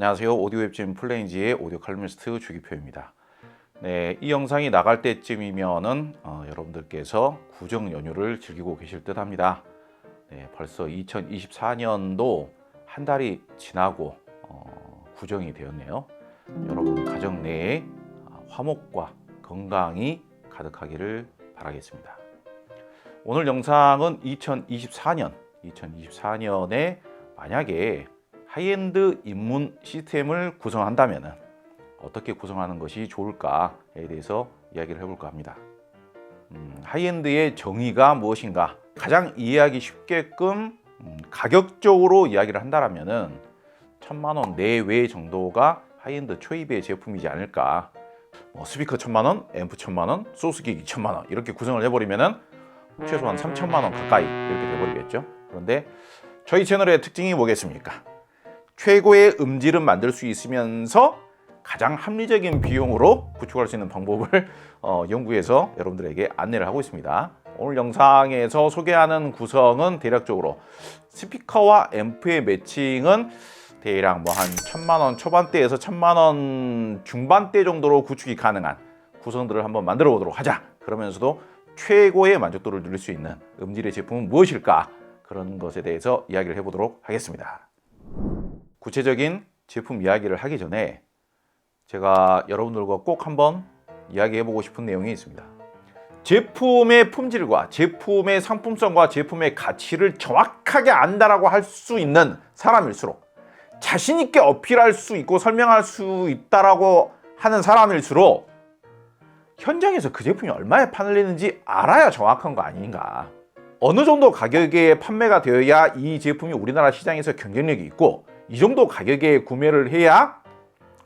안녕하세요. 오디오 웹진 플레인지의 오디오 칼럼니스트 주기표입니다. 네, 이 영상이 나갈 때쯤이면은 어, 여러분들께서 구정 연휴를 즐기고 계실 듯합니다. 네, 벌써 2024년도 한 달이 지나고 어, 구정이 되었네요. 여러분 가정 내에 아, 화목과 건강이 가득하기를 바라겠습니다. 오늘 영상은 2024년, 2024년에 만약에 하이엔드 입문 시스템을 구성한다면 어떻게 구성하는 것이 좋을까에 대해서 이야기를 해볼까 합니다. 음, 하이엔드의 정의가 무엇인가? 가장 이해하기 쉽게끔 음, 가격적으로 이야기를 한다면은 천만 원 내외 정도가 하이엔드 초입의 제품이지 않을까. 뭐 스피커 천만 원, 앰프 천만 원, 소스기기 천만 원 이렇게 구성을 해버리면은 최소한 3천만 원 가까이 이렇게 돼버리겠죠. 그런데 저희 채널의 특징이 뭐겠습니까? 최고의 음질은 만들 수 있으면서 가장 합리적인 비용으로 구축할 수 있는 방법을 어, 연구해서 여러분들에게 안내를 하고 있습니다. 오늘 영상에서 소개하는 구성은 대략적으로 스피커와 앰프의 매칭은 대략 뭐 한 천만 원 초반대에서 천만 원 중반대 정도로 구축이 가능한 구성들을 한번 만들어 보도록 하자. 그러면서도 최고의 만족도를 누릴 수 있는 음질의 제품은 무엇일까? 그런 것에 대해서 이야기를 해보도록 하겠습니다. 구체적인 제품 이야기를 하기 전에 제가 여러분들과 꼭 한번 이야기해보고 싶은 내용이 있습니다. 제품의 품질과 제품의 상품성과 제품의 가치를 정확하게 안다라고 할 수 있는 사람일수록 자신 있게 어필할 수 있고 설명할 수 있다라고 하는 사람일수록 현장에서 그 제품이 얼마에 팔리는지 알아야 정확한 거 아닌가. 어느 정도 가격에 판매가 되어야 이 제품이 우리나라 시장에서 경쟁력이 있고 이 정도 가격에 구매를 해야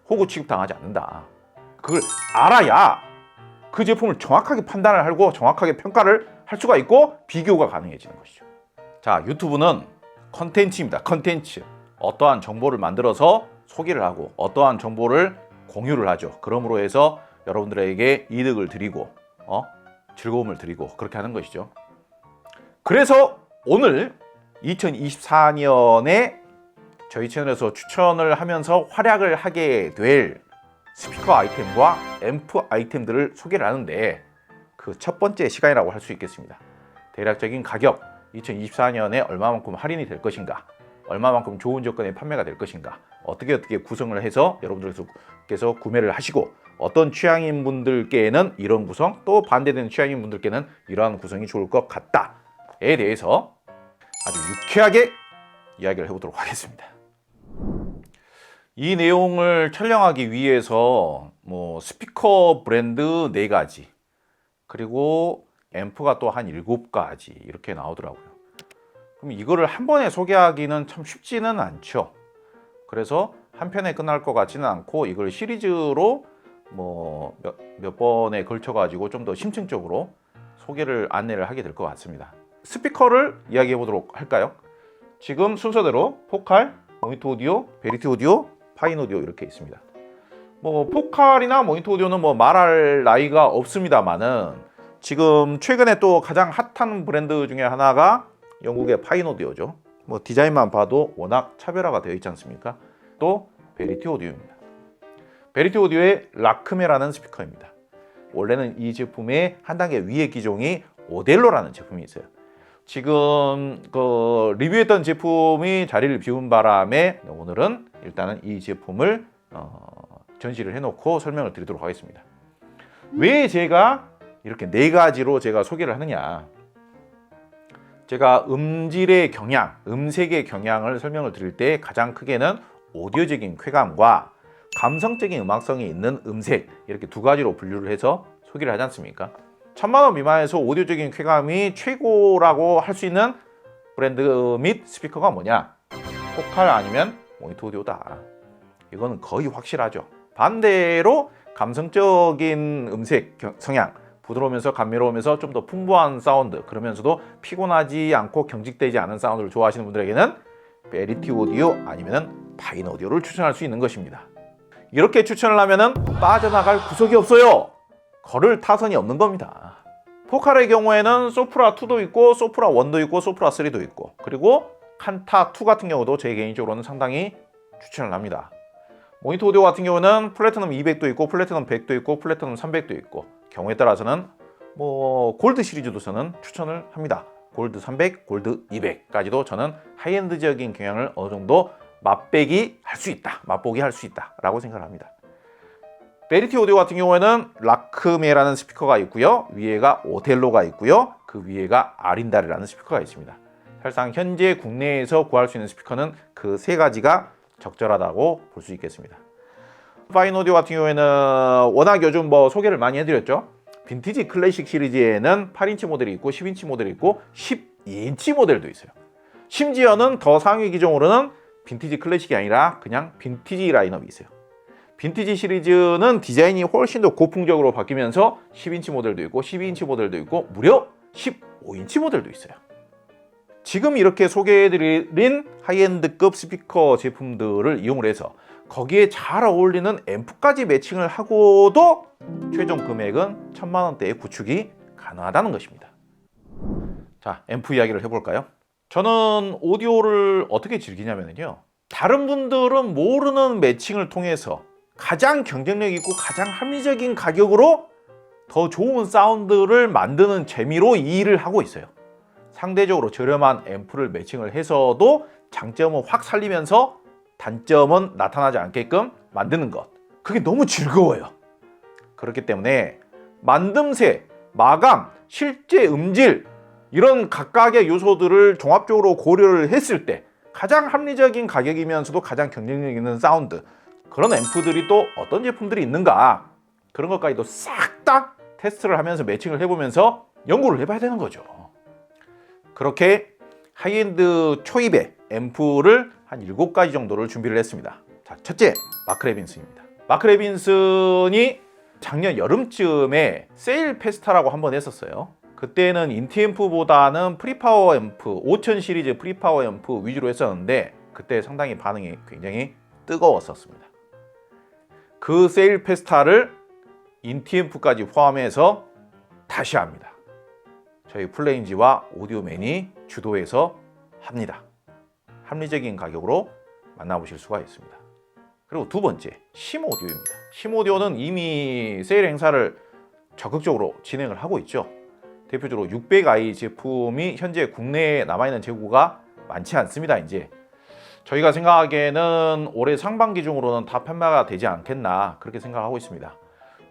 호구 취급당하지 않는다. 그걸 알아야 그 제품을 정확하게 판단을 하고 정확하게 평가를 할 수가 있고 비교가 가능해지는 것이죠. 자, 유튜브는 컨텐츠입니다. 컨텐츠. 어떠한 정보를 만들어서 소개를 하고 어떠한 정보를 공유를 하죠. 그러므로 해서 여러분들에게 이득을 드리고 어? 즐거움을 드리고 그렇게 하는 것이죠. 그래서 오늘 2024년에 저희 채널에서 추천을 하면서 활약을 하게 될 스피커 아이템과 앰프 아이템들을 소개를 하는데 그 첫 번째 시간이라고 할 수 있겠습니다. 대략적인 가격 2024년에 얼마만큼 할인이 될 것인가 얼마만큼 좋은 조건에 판매가 될 것인가 어떻게 어떻게 구성을 해서 여러분들께서 구매를 하시고 어떤 취향인 분들께는 이런 구성 또 반대되는 취향인 분들께는 이러한 구성이 좋을 것 같다에 대해서 아주 유쾌하게 이야기를 해보도록 하겠습니다. 이 내용을 촬영하기 위해서 뭐 스피커 브랜드 네 가지 그리고 앰프가 또 한 일곱 가지 이렇게 나오더라고요. 그럼 이거를 한 번에 소개하기는 참 쉽지는 않죠. 그래서 한 편에 끝날 것 같지는 않고 이걸 시리즈로 뭐 몇, 몇 번에 걸쳐 가지고 좀 더 심층적으로 소개를 안내를 하게 될 것 같습니다. 스피커를 이야기해 보도록 할까요? 지금 순서대로 포칼, 모니터 오디오, 베리티 오디오, 파인 오디오 이렇게 있습니다. 뭐 포칼이나 모니터 오디오는 뭐 말할 나이가 없습니다만은 지금 최근에 또 가장 핫한 브랜드 중에 하나가 영국의 파인 오디오죠. 뭐 디자인만 봐도 워낙 차별화가 되어 있지 않습니까? 또 베리티 오디오입니다. 베리티 오디오의 라크메라는 스피커입니다. 원래는 이 제품의 한 단계 위의 기종이 오델로라는 제품이 있어요. 지금 그 리뷰했던 제품이 자리를 비운 바람에 오늘은 일단은 이 제품을 어, 전시를 해놓고 설명을 드리도록 하겠습니다. 왜 제가 이렇게 네 가지로 제가 소개를 하느냐? 제가 음질의 경향, 음색의 경향을 설명을 드릴 때 가장 크게는 오디오적인 쾌감과 감성적인 음악성이 있는 음색 이렇게 두 가지로 분류를 해서 소개를 하지 않습니까? 천만 원 미만에서 오디오적인 쾌감이 최고라고 할 수 있는 브랜드 및 스피커가 뭐냐? 포칼 아니면 모니터 오디오다. 이거는 거의 확실하죠. 반대로 감성적인 음색 경- 성향, 부드러우면서 감미로우면서 좀 더 풍부한 사운드, 그러면서도 피곤하지 않고 경직되지 않은 사운드를 좋아하시는 분들에게는 베리티 오디오 아니면 파인 오디오를 추천할 수 있는 것입니다. 이렇게 추천을 하면은 빠져나갈 구석이 없어요. 걸을 타선이 없는 겁니다. 포칼의 경우에는 소프라 2도 있고 소프라 1도 있고 소프라 3도 있고 그리고 칸타 2 같은 경우도 제 개인적으로는 상당히 추천을 합니다. 모니터 오디오 같은 경우는 플래티넘 200도 있고 플래티넘 100도 있고 플래티넘 300도 있고 경우에 따라서는 뭐 골드 시리즈도 저는 추천을 합니다. 골드 300, 골드 200까지도 저는 하이엔드적인 경향을 어느 정도 맛배기 할 수 있다. 맛보기 할 수 있다라고 생각을 합니다. 베리티 오디오 같은 경우에는 라크메라는 스피커가 있고요. 위에가 오텔로가 있고요. 그 위에가 아린다르라는 스피커가 있습니다. 사실상 현재 국내에서 구할 수 있는 스피커는 그 세 가지가 적절하다고 볼 수 있겠습니다. 파인 오디오 같은 경우에는 워낙 요즘 뭐 소개를 많이 해드렸죠. 빈티지 클래식 시리즈에는 8인치 모델이 있고 10인치 모델이 있고 12인치 모델도 있어요. 심지어는 더 상위 기종으로는 빈티지 클래식이 아니라 그냥 빈티지 라인업이 있어요. 빈티지 시리즈는 디자인이 훨씬 더 고풍적으로 바뀌면서 10인치 모델도 있고 12인치 모델도 있고 무려 15인치 모델도 있어요. 지금 이렇게 소개해드린 하이엔드급 스피커 제품들을 이용을 해서 거기에 잘 어울리는 앰프까지 매칭을 하고도 최종 금액은 천만 원대의 구축이 가능하다는 것입니다. 자, 앰프 이야기를 해볼까요? 저는 오디오를 어떻게 즐기냐면요. 다른 분들은 모르는 매칭을 통해서 가장 경쟁력 있고 가장 합리적인 가격으로 더 좋은 사운드를 만드는 재미로 이 일을 하고 있어요. 상대적으로 저렴한 앰프를 매칭을 해서도 장점은 확 살리면서 단점은 나타나지 않게끔 만드는 것. 그게 너무 즐거워요. 그렇기 때문에 만듦새, 마감, 실제 음질 이런 각각의 요소들을 종합적으로 고려를 했을 때 가장 합리적인 가격이면서도 가장 경쟁력 있는 사운드 그런 앰프들이 또 어떤 제품들이 있는가 그런 것까지도 싹 다 테스트를 하면서 매칭을 해보면서 연구를 해봐야 되는 거죠. 그렇게 하이엔드 초입의 앰프를 한 7가지 정도를 준비를 했습니다. 자, 첫째, 마크 레빈슨입니다. 마크 레빈슨이 작년 여름쯤에 세일 페스타라고 한 번 했었어요. 그때는 인티 앰프보다는 프리파워 앰프, 5000 시리즈 프리파워 앰프 위주로 했었는데 그때 상당히 반응이 굉장히 뜨거웠었습니다. 그 세일 페스타를 인티 앰프까지 포함해서 다시 합니다. 저희 플레인지와 오디오맨이 주도해서 합니다. 합리적인 가격으로 만나보실 수가 있습니다. 그리고 두 번째, 심오디오입니다. 심오디오는 이미 세일 행사를 적극적으로 진행을 하고 있죠. 대표적으로 600i 제품이 현재 국내에 남아있는 재고가 많지 않습니다. 이제 저희가 생각하기에는 올해 상반기 중으로는 다 판매가 되지 않겠나 그렇게 생각하고 있습니다.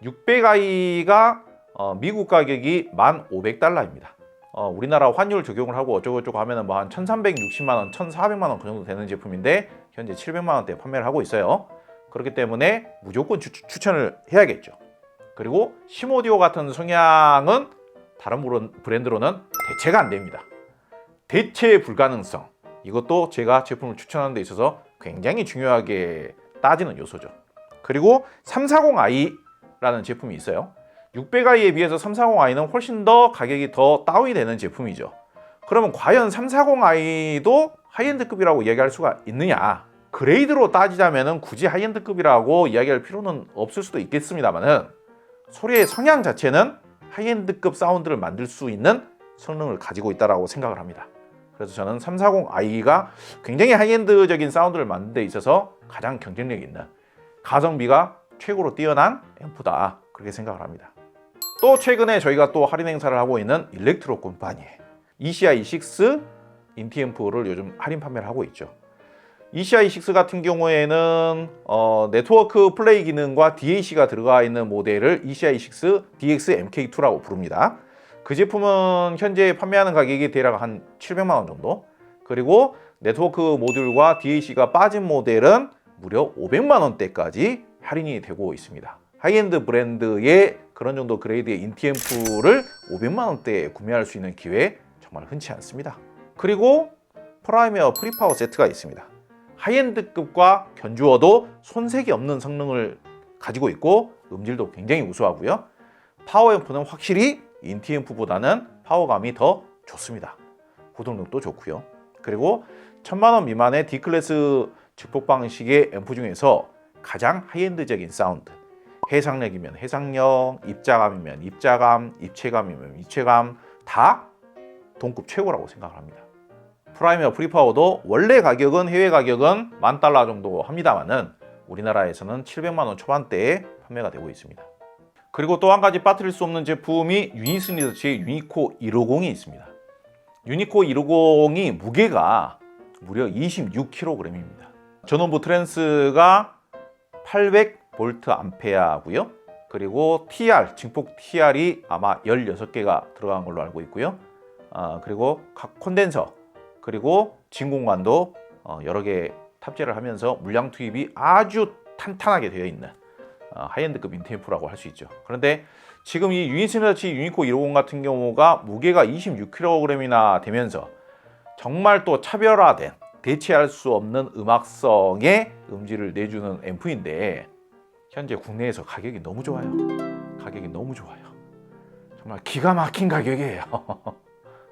600i가 어, 미국 가격이 1,500달러입니다. 어, 우리나라 환율 적용을 하고 어쩌고저쩌고 하면은 뭐한 1,360만 원, 1,400만 원 그 정도 되는 제품인데 현재 700만 원대 판매를 하고 있어요. 그렇기 때문에 무조건 추, 추천을 해야겠죠. 그리고 시모디오 같은 성향은 다른 브랜드로는 대체가 안 됩니다. 대체 불가능성. 이것도 제가 제품을 추천하는 데 있어서 굉장히 중요하게 따지는 요소죠. 그리고 340i라는 제품이 있어요. 600i에 비해서 340i는 훨씬 더 가격이 더 다운이 되는 제품이죠. 그러면 과연 340i도 하이엔드급이라고 이야기할 수가 있느냐? 그레이드로 따지자면 굳이 하이엔드급이라고 이야기할 필요는 없을 수도 있겠습니다만은 소리의 성향 자체는 하이엔드급 사운드를 만들 수 있는 성능을 가지고 있다고 생각을 합니다. 그래서 저는 340i가 굉장히 하이엔드적인 사운드를 만드는 데 있어서 가장 경쟁력 있는 가성비가 최고로 뛰어난 앰프다 그렇게 생각을 합니다. 또 최근에 저희가 또 할인 행사를 하고 있는 일렉트로 콤파니 ECI6 인티앰프를 요즘 할인 판매를 하고 있죠. ECI6 같은 경우에는 어, 네트워크 플레이 기능과 DAC가 들어가 있는 모델을 ECI6 DX MK2라고 부릅니다. 그 제품은 현재 판매하는 가격이 대략 한 700만 원 정도. 그리고 네트워크 모듈과 DAC가 빠진 모델은 무려 500만 원대까지 할인이 되고 있습니다. 하이엔드 브랜드의 그런 정도 그레이드의 인티앰프를 500만 원대에 구매할 수 있는 기회 정말 흔치 않습니다. 그리고 프라이메어 프리파워 세트가 있습니다. 하이엔드급과 견주어도 손색이 없는 성능을 가지고 있고 음질도 굉장히 우수하고요. 파워앰프는 확실히 인티앰프보다는 파워감이 더 좋습니다. 고동력도 좋고요. 그리고 천만 원 미만의 D클래스 직폭 방식의 앰프 중에서 가장 하이엔드적인 사운드 해상력이면 해상력, 입자감이면 입자감, 입체감이면 입체감 다 동급 최고라고 생각을 합니다. 프라이머 프리파워도 원래 가격은 해외 가격은 만 달러 정도 합니다만은 우리나라에서는 700만 원 초반대에 판매가 되고 있습니다. 그리고 또 한 가지 빠뜨릴 수 없는 제품이 유니스니더치의 유니코 150이 있습니다. 유니코 150이 무게가 무려 26kg입니다. 전원부 트랜스가 800V 암페어고요. 그리고 TR 증폭 TR이 아마 16개가 들어간 걸로 알고 있고요. 아, 그리고 각 콘덴서 그리고 진공관도 어, 여러 개 탑재를 하면서 물량 투입이 아주 탄탄하게 되어 있는 어, 하이엔드급 인테인프라고 할 수 있죠. 그런데 지금 이 유니스너치 유니코 150 같은 경우가 무게가 26kg이나 되면서 정말 또 차별화된 대체할 수 없는 음악성의 음질을 내주는 앰프인데 현재 국내에서 가격이 너무 좋아요. 가격이 너무 좋아요. 정말 기가 막힌 가격이에요.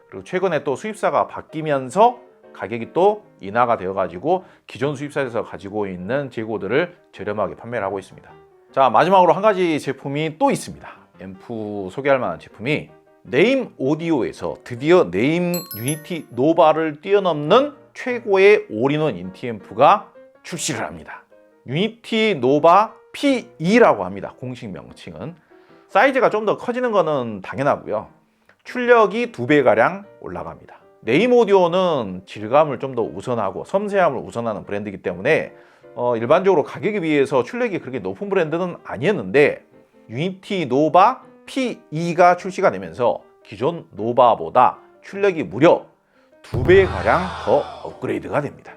그리고 최근에 또 수입사가 바뀌면서 가격이 또 인하가 되어 가지고 기존 수입사에서 가지고 있는 재고들을 저렴하게 판매를 하고 있습니다. 자 마지막으로 한 가지 제품이 또 있습니다. 앰프 소개할 만한 제품이 네임 오디오에서 드디어 네임 유니티 노바를 뛰어넘는 최고의 올인원 인티 앰프가 출시를 합니다. 유니티 노바 P2라고 합니다. 공식 명칭은 사이즈가 좀 더 커지는 것은 당연하고요. 출력이 두 배 가량 올라갑니다. 네임 오디오는 질감을 좀 더 우선하고 섬세함을 우선하는 브랜드이기 때문에 어, 일반적으로 가격에 비해서 출력이 그렇게 높은 브랜드는 아니었는데 유니티 노바 P2가 출시가 되면서 기존 노바보다 출력이 무려 두 배 가량 더 업그레이드가 됩니다.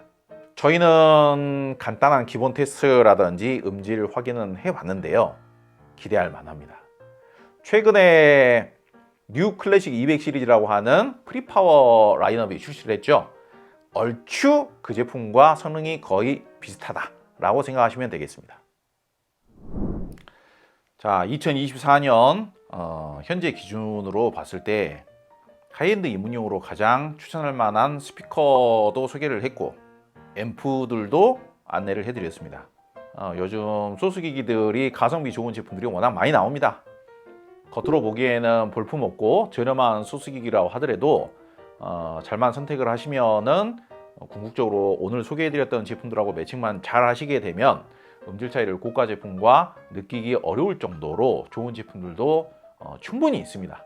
저희는 간단한 기본 테스트라든지 음질 확인은 해봤는데요. 기대할 만합니다. 최근에 뉴 클래식 200 시리즈라고 하는 프리파워 라인업이 출시를 했죠. 얼추 그 제품과 성능이 거의 비슷하다라고 생각하시면 되겠습니다. 자, 2024년 어, 현재 기준으로 봤을 때 하이엔드 입문용으로 가장 추천할 만한 스피커도 소개를 했고 앰프들도 안내를 해드렸습니다. 어, 요즘 소수기기들이 가성비 좋은 제품들이 워낙 많이 나옵니다. 겉으로 보기에는 볼품없고 저렴한 소수기기라고 하더라도 어, 잘만 선택을 하시면은 어, 궁극적으로 오늘 소개해드렸던 제품들하고 매칭만 잘 하시게 되면 음질 차이를 고가 제품과 느끼기 어려울 정도로 좋은 제품들도 어, 충분히 있습니다.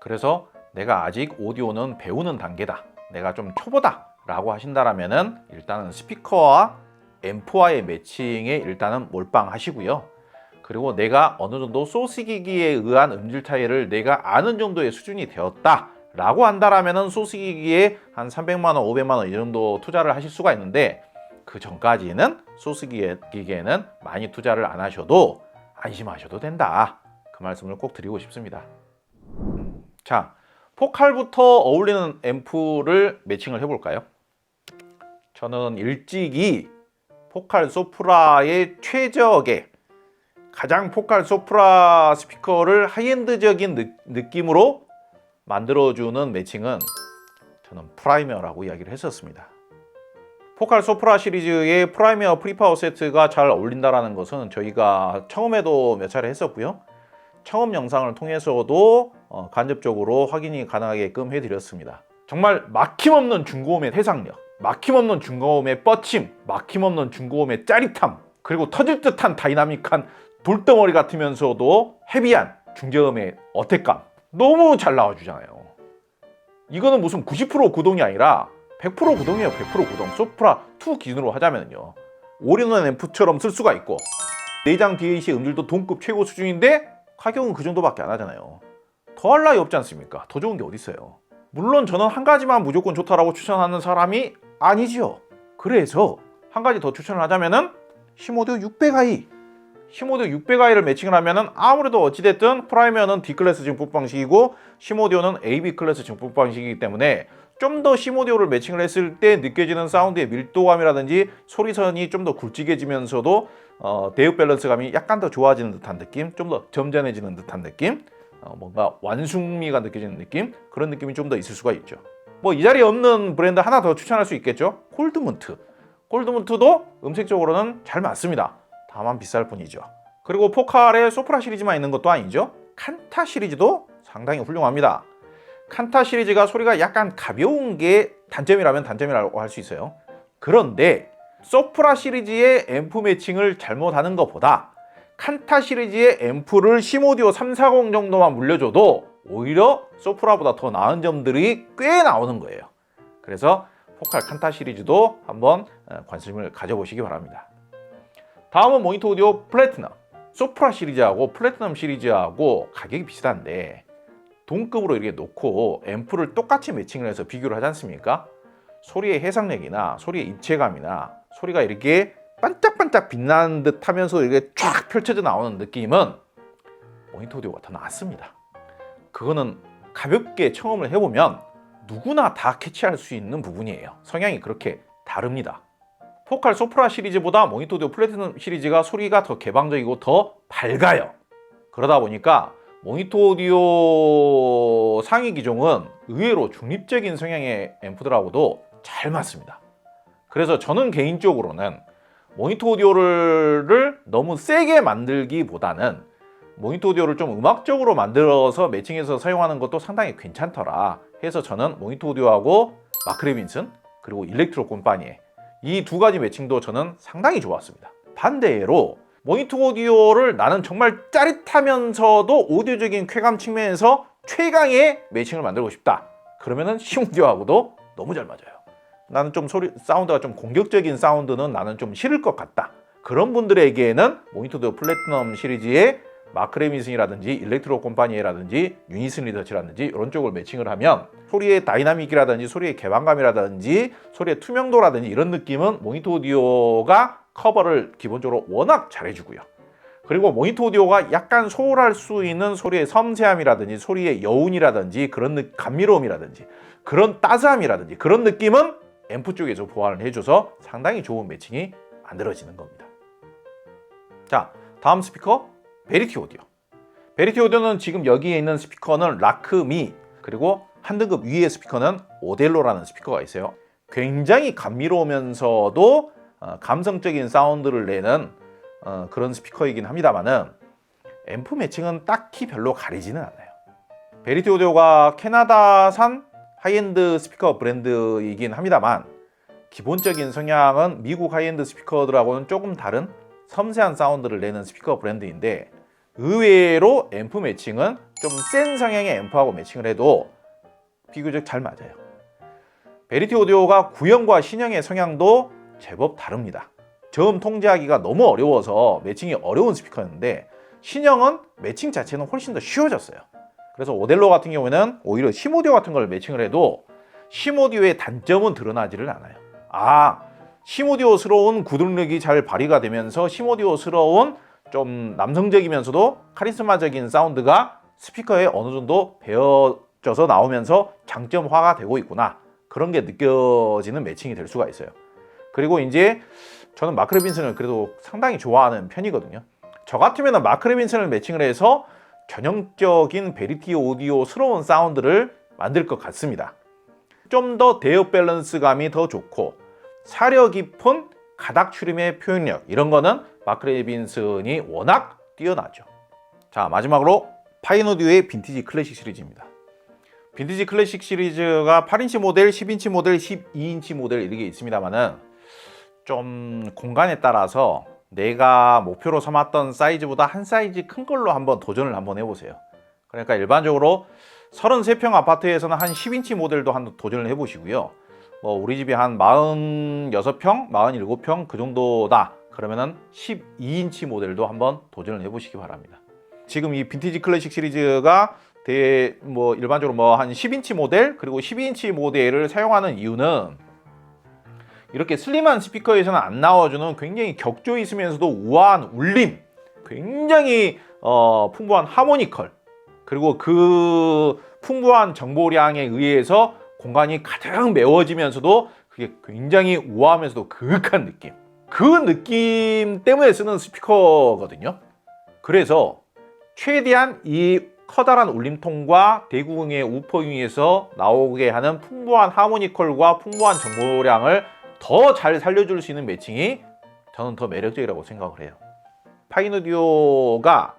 그래서 내가 아직 오디오는 배우는 단계다. 내가 좀 초보다. 라고 하신다라면은 일단은 스피커와 앰프와의 매칭에 일단은 몰빵하시고요. 그리고 내가 어느 정도 소스기기에 의한 음질 차이를 내가 아는 정도의 수준이 되었다. 라고 한다라면은 소스기기에 한 300만 원, 500만 원 이 정도 투자를 하실 수가 있는데 그 전까지는 소스기기에는 많이 투자를 안 하셔도 안심하셔도 된다. 그 말씀을 꼭 드리고 싶습니다. 자, 포칼부터 어울리는 앰프를 매칭을 해볼까요? 저는 일찍이 포칼 소프라의 최적의 가장 포칼 소프라 스피커를 하이엔드적인 느, 느낌으로 만들어주는 매칭은 저는 프라이머라고 이야기를 했었습니다. 포칼 소프라 시리즈의 프라이머 프리파워 세트가 잘 어울린다는 것은 저희가 처음에도 몇 차례 했었고요. 처음 영상을 통해서도 어, 간접적으로 확인이 가능하게끔 해드렸습니다. 정말 막힘없는 중고음의 해상력, 막힘없는 중고음의 뻗침, 막힘없는 중고음의 짜릿함, 그리고 터질 듯한 다이나믹한 돌덩어리 같으면서도 헤비한 중저음의 어택감 너무 잘 나와주잖아요. 이거는 무슨 90% 구동이 아니라 100% 구동이에요. 100% 구동. 소프라 2 기준으로 하자면요. 올인원 앰프처럼 쓸 수가 있고 내장 DAC 음질도 동급 최고 수준인데 가격은 그 정도밖에 안 하잖아요. 더할 나위 없지 않습니까? 더 좋은 게 어디 있어요? 물론 저는 한 가지만 무조건 좋다라고 추천하는 사람이 아니지요. 그래서 한 가지 더 추천을 하자면은 시모드 600i 시모드 600i를 매칭을 하면은 아무래도 어찌됐든 프라이머는 D 클래스 증폭 방식이고 시모디오는 AB 클래스 증폭 방식이기 때문에 좀더 시모디오를 매칭을 했을 때 느껴지는 사운드의 밀도감이라든지 소리선이 좀 더 굵직해지면서도 어, 대역 밸런스감이 약간 더 좋아지는 듯한 느낌, 좀 더 점잖해지는 듯한 느낌, 어, 뭔가 완숙미가 느껴지는 느낌 그런 느낌이 좀 더 있을 수가 있죠. 뭐 이 자리에 없는 브랜드 하나 더 추천할 수 있겠죠. 콜드문트. 콜드문트도 음색적으로는 잘 맞습니다. 다만 비쌀 뿐이죠. 그리고 포칼의 소프라 시리즈만 있는 것도 아니죠. 칸타 시리즈도 상당히 훌륭합니다. 칸타 시리즈가 소리가 약간 가벼운 게 단점이라면 단점이라고 할 수 있어요. 그런데 소프라 시리즈의 앰프 매칭을 잘못하는 것보다 칸타 시리즈의 앰프를 시모디오 340 정도만 물려줘도 오히려 소프라보다 더 나은 점들이 꽤 나오는 거예요. 그래서 포칼 칸타 시리즈도 한번 어, 관심을 가져보시기 바랍니다. 다음은 모니터 오디오 플래티넘. 소프라 시리즈하고 플래티넘 시리즈하고 가격이 비슷한데 동급으로 이렇게 놓고 앰프를 똑같이 매칭을 해서 비교를 하지 않습니까? 소리의 해상력이나 소리의 입체감이나 소리가 이렇게 반짝반짝 빛나는 듯 하면서 이렇게 쫙 펼쳐져 나오는 느낌은 모니터 오디오가 더 낫습니다. 그거는 가볍게 청음을 해보면 누구나 다 캐치할 수 있는 부분이에요. 성향이 그렇게 다릅니다. 포칼 소프라 시리즈보다 모니터 오디오 플래티넘 시리즈가 소리가 더 개방적이고 더 밝아요. 그러다 보니까 모니터 오디오 상위 기종은 의외로 중립적인 성향의 앰프들하고도 잘 맞습니다. 그래서 저는 개인적으로는 모니터 오디오를 너무 세게 만들기보다는 모니터 오디오를 좀 음악적으로 만들어서 매칭해서 사용하는 것도 상당히 괜찮더라 해서 저는 모니터 오디오하고 마크 레빈슨 그리고 일렉트로 콤파니에 이 두 가지 매칭도 저는 상당히 좋았습니다. 반대로 모니터 오디오를 나는 정말 짜릿하면서도 오디오적인 쾌감 측면에서 최강의 매칭을 만들고 싶다. 그러면은 시오디오하고도 너무 잘 맞아요. 나는 좀 소리 사운드가 좀 공격적인 사운드는 나는 좀 싫을 것 같다. 그런 분들에게는 모니터 오디오 플래티넘 시리즈의 마크레미슨이라든지 일렉트로 콤파니에라든지 유니슨 리더치라든지 이런 쪽을 매칭을 하면 소리의 다이나믹이라든지 소리의 개방감이라든지 소리의 투명도라든지 이런 느낌은 모니터 오디오가 커버를 기본적으로 워낙 잘해주고요. 그리고 모니터 오디오가 약간 소홀할 수 있는 소리의 섬세함이라든지 소리의 여운이라든지 그런 느, 감미로움이라든지 그런 따스함이라든지 그런 느낌은 앰프 쪽에서 보완을 해줘서 상당히 좋은 매칭이 만들어지는 겁니다. 자, 다음 스피커 베리티 오디오. 베리티 오디오는 지금 여기에 있는 스피커는 라크미 그리고 한 등급 위의 스피커는 오델로라는 스피커가 있어요. 굉장히 감미로우면서도 어, 감성적인 사운드를 내는 어, 그런 스피커이긴 합니다만은 앰프 매칭은 딱히 별로 가리지는 않아요. 베리티 오디오가 캐나다산 하이엔드 스피커 브랜드이긴 합니다만 기본적인 성향은 미국 하이엔드 스피커들하고는 조금 다른 섬세한 사운드를 내는 스피커 브랜드인데 의외로 앰프 매칭은 좀 센 성향의 앰프하고 매칭을 해도 비교적 잘 맞아요. 베리티 오디오가 구형과 신형의 성향도 제법 다릅니다. 저음 통제하기가 너무 어려워서 매칭이 어려운 스피커였는데 신형은 매칭 자체는 훨씬 더 쉬워졌어요. 그래서 오델로 같은 경우에는 오히려 시모디오 같은 걸 매칭을 해도 시모디오의 단점은 드러나지를 않아요. 아, 시모디오스러운 구동력이 잘 발휘가 되면서 시모디오스러운 좀 남성적이면서도 카리스마적인 사운드가 스피커에 어느 정도 배어져서 나오면서 장점화가 되고 있구나. 그런 게 느껴지는 매칭이 될 수가 있어요. 그리고 이제 저는 마크 레빈슨을 그래도 상당히 좋아하는 편이거든요. 저 같으면 마크 레빈슨을 매칭을 해서 전형적인 베리티 오디오스러운 사운드를 만들 것 같습니다. 좀 더 대역 밸런스감이 더 좋고 사려 깊은 가닥 추림의 표현력 이런 거는 마크 레빈슨이 워낙 뛰어나죠. 자 마지막으로 파이노디오의 빈티지 클래식 시리즈입니다. 빈티지 클래식 시리즈가 8인치 모델, 10인치 모델, 12인치 모델 이렇게 있습니다만은 좀 공간에 따라서 내가 목표로 삼았던 사이즈보다 한 사이즈 큰 걸로 한번 도전을 한번 해보세요. 그러니까 일반적으로 33평 아파트에서는 한 10인치 모델도 한 도전을 해보시고요. 뭐 우리 집이 한 46평, 47평 그 정도다. 그러면은 12인치 모델도 한번 도전을 해보시기 바랍니다. 지금 이 빈티지 클래식 시리즈가 대, 뭐 일반적으로 뭐 한 10인치 모델 그리고 12인치 모델을 사용하는 이유는 이렇게 슬림한 스피커에서는 안 나와주는 굉장히 격조 있으면서도 우아한 울림, 굉장히 어, 풍부한 하모니컬, 그리고 그 풍부한 정보량에 의해서 공간이 가득 메워지면서도 그게 굉장히 우아하면서도 그윽한 느낌. 그 느낌 때문에 쓰는 스피커거든요. 그래서 최대한 이 커다란 울림통과 대구궁의 우퍼윙에서 나오게 하는 풍부한 하모니컬과 풍부한 정보량을 더 잘 살려줄 수 있는 매칭이 저는 더 매력적이라고 생각을 해요. 파이노디오가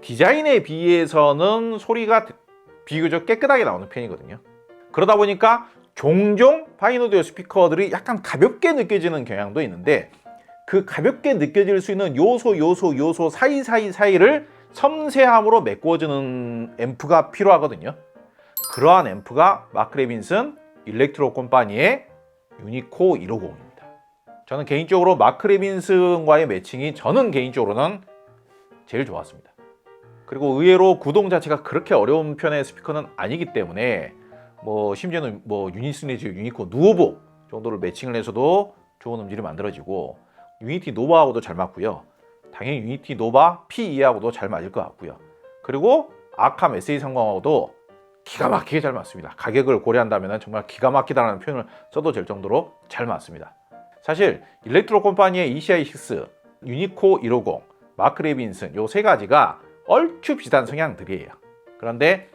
디자인에 비해서는 소리가 비교적 깨끗하게 나오는 편이거든요. 그러다 보니까 종종 파인 오디오 스피커들이 약간 가볍게 느껴지는 경향도 있는데 그 가볍게 느껴질 수 있는 요소 요소 요소 사이사이 사이를 섬세함으로 메꿔주는 앰프가 필요하거든요. 그러한 앰프가 마크 레빈슨 일렉트로 콤파니의 유니코 150입니다. 저는 개인적으로 마크 레빈슨과의 매칭이 저는 개인적으로는 제일 좋았습니다. 그리고 의외로 구동 자체가 그렇게 어려운 편의 스피커는 아니기 때문에 뭐 심지어는 뭐 유니스네즈 유니코 누오보 정도를 매칭을 해서도 좋은 음질이 만들어지고 유니티 노바하고도 잘 맞고요. 당연히 유니티 노바 P2하고도 잘 맞을 것 같고요. 그리고 아캄 SA30하고도 기가 막히게 잘 맞습니다. 가격을 고려한다면 정말 기가 막히다라는 표현을 써도 될 정도로 잘 맞습니다. 사실 일렉트로 콤파니의 ECI6, 유니코 150, 마크 레빈슨 요 세 가지가 얼추 비슷한 성향들이에요. 그런데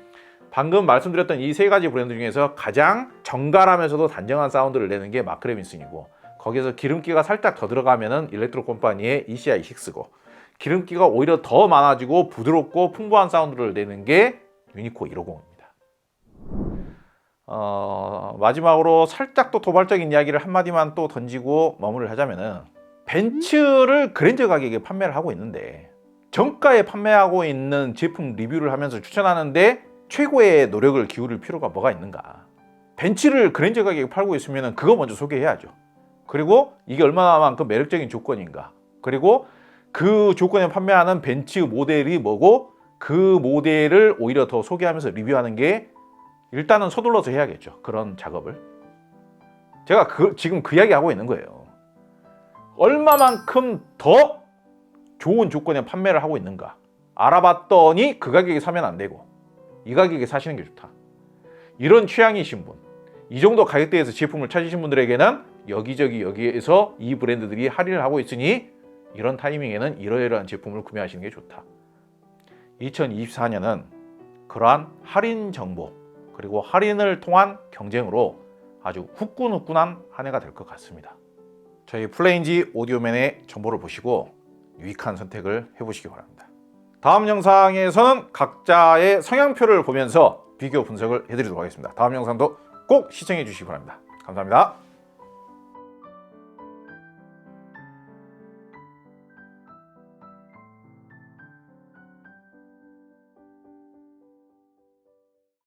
방금 말씀드렸던 이 세 가지 브랜드 중에서 가장 정갈하면서도 단정한 사운드를 내는 게 마크 레빈슨이고 거기서 기름기가 살짝 더 들어가면은 일렉트로 콤파니의 ECI6고 기름기가 오히려 더 많아지고 부드럽고 풍부한 사운드를 내는 게 유니코 150입니다. 어, 마지막으로 살짝 또 도발적인 이야기를 한마디만 또 던지고 마무리를 하자면은 벤츠를 그랜저 가격에 판매를 하고 있는데 정가에 판매하고 있는 제품 리뷰를 하면서 추천하는데 최고의 노력을 기울일 필요가 뭐가 있는가 벤츠를 그랜저 가격에 팔고 있으면 그거 먼저 소개해야죠 그리고 이게 얼마나만큼 매력적인 조건인가 그리고 그 조건에 판매하는 벤츠 모델이 뭐고 그 모델을 오히려 더 소개하면서 리뷰하는 게 일단은 서둘러서 해야겠죠. 그런 작업을. 제가 그, 지금 그 이야기 하고 있는 거예요. 얼마만큼 더 좋은 조건에 판매를 하고 있는가. 알아봤더니 그 가격에 사면 안 되고 이 가격에 사시는 게 좋다. 이런 취향이신 분, 이 정도 가격대에서 제품을 찾으신 분들에게는 여기저기 여기에서 이 브랜드들이 할인을 하고 있으니 이런 타이밍에는 이러이러한 제품을 구매하시는 게 좋다. 2024년은 그러한 할인 정보 그리고 할인을 통한 경쟁으로 아주 후끈후끈한 한 해가 될 것 같습니다. 저희 플레인지 오디오맨의 정보를 보시고 유익한 선택을 해보시기 바랍니다. 다음 영상에서는 각자의 성향표를 보면서 비교 분석을 해드리도록 하겠습니다. 다음 영상도 꼭 시청해 주시기 바랍니다. 감사합니다.